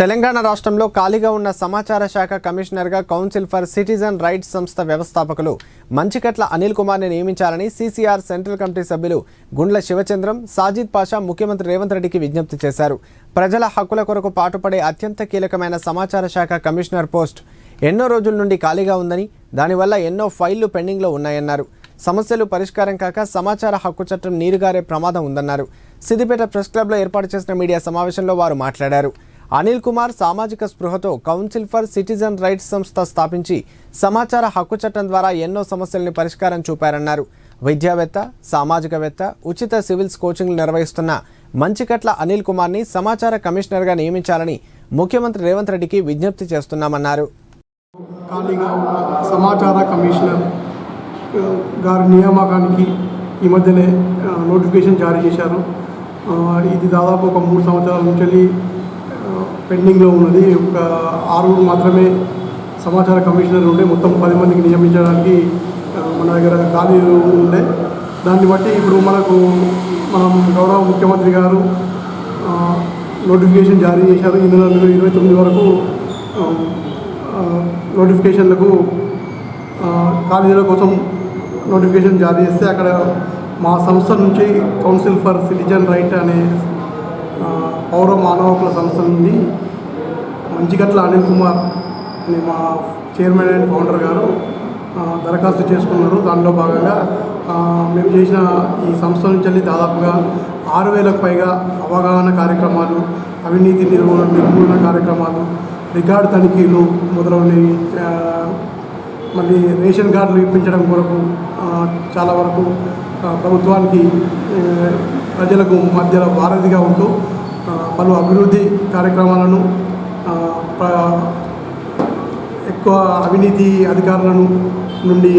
తెలంగాణ రాష్ట్రంలో ఖాళీగా ఉన్న సమాచార శాఖ కమిషనర్గా కౌన్సిల్ ఫర్ సిటిజన్ రైట్స్ సంస్థ వ్యవస్థాపకులు మంచికట్ల అనిల్ కుమార్ని నియమించాలని సీసీఆర్ సెంట్రల్ కమిటీ సభ్యులు గుండ్ల శివచంద్రం సాజిద్ పాషా ముఖ్యమంత్రి రేవంత్ రెడ్డికి విజ్ఞప్తి చేశారు. ప్రజల హక్కుల కొరకు పాటుపడే అత్యంత కీలకమైన సమాచార శాఖ కమిషనర్ పోస్ట్ ఎన్నో రోజుల నుండి ఖాళీగా ఉందని దానివల్ల ఎన్నో ఫైళ్ళు పెండింగ్లో ఉన్నాయన్నారు. సమస్యలు పరిష్కారం కాక సమాచార హక్కు చట్టం నీరుగారే ప్రమాదం ఉందన్నారు. సిద్దిపేట ప్రెస్ క్లబ్లో ఏర్పాటు చేసిన మీడియా సమావేశంలో వారు మాట్లాడారు. అనిల్ కుమార్ సామాజిక స్పృహతో కౌన్సిల్ ఫర్ సిటిజన్ రైట్స్ సంస్థ స్థాపించి సమాచార హక్కు చట్టం ద్వారా ఎన్నో సమస్యల్ని పరిష్కారం చూపారన్నారు. విద్యావేత్త సామాజికవేత్త ఉచిత సివిల్స్ కోచింగ్లు నిర్వహిస్తున్న మంచికట్ల అనిల్ కుమార్ని సమాచార కమిషనర్గా నియమించాలని ముఖ్యమంత్రి రేవంత్ రెడ్డికి విజ్ఞప్తి చేస్తున్నామన్నారు. ఖాళీగా ఉన్న సమాచార కమిషనర్ గారి నియామకానికి ఈ మధ్యనే నోటిఫికేషన్ జారీ చేశారు. ఇది దాదాపు ఒక మూడు సంవత్సరాల నుంచి పెండింగ్లో ఉన్నది. ఒక ఆరుగురు మాత్రమే సమాచార కమిషనర్ ఉండే. మొత్తం పది మందికి నియమించడానికి మన దగ్గర ఖాళీ ఉండే. దాన్ని బట్టి ఇప్పుడు మనకు మనం గౌరవ ముఖ్యమంత్రి గారు నోటిఫికేషన్ జారీ చేశారు. ఈ నెల ఇరవై తొమ్మిది వరకు నోటిఫికేషన్లకు కాలేజీల కోసం నోటిఫికేషన్ జారీ చేస్తే అక్కడ మా సంస్థ నుంచి కౌన్సిల్ ఫర్ సిటిజన్ రైట్ అనే పౌర మానవ సంస్థ నుండి మంచిగట్ల అనిల్ కుమార్ అని మా చైర్మన్ అండ్ ఫౌండర్ గారు దరఖాస్తు చేసుకున్నారు. దానిలో భాగంగా మేము చేసిన ఈ సంస్థ నుంచి దాదాపుగా ఆరు వేలకు పైగా అవగాహన కార్యక్రమాలు అవినీతి నిర్మూలన నిర్మూలన కార్యక్రమాలు రికార్డు తనిఖీలు మొదలైనవి మళ్ళీ రేషన్ కార్డులు ఇప్పించడం కొరకు చాలా వరకు ప్రభుత్వానికి ప్రజలకు మధ్యలో వారధిగా ఉంటూ పలు అభివృద్ధి కార్యక్రమాలను ఎక్కువ అవినీతి అధికారులను నుండి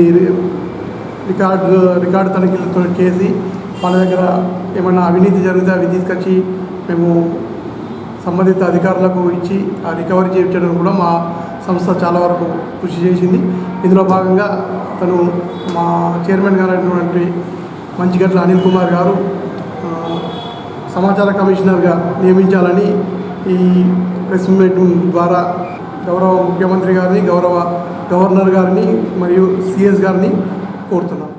రికార్డు రికార్డు తనిఖీలతో చేసి వాళ్ళ దగ్గర ఏమైనా అవినీతి జరిగితే అవి తీసుకొచ్చి మేము సంబంధిత అధికారులకు ఇచ్చి ఆ రికవరీ చేయించడం కూడా మా సంస్థ చాలా వరకు కృషి చేసింది. ఇందులో భాగంగా అతను మా చైర్మన్ గారు అయినటువంటి మంచిగట్ల అనిల్ కుమార్ గారు సమాచార కమిషనర్గా నియమించాలని ఈ ప్రెస్ మీట్ ద్వారా గౌరవ ముఖ్యమంత్రి గారిని గౌరవ గవర్నర్ గారిని మరియు సిఎస్ గారిని కోరుతున్నాను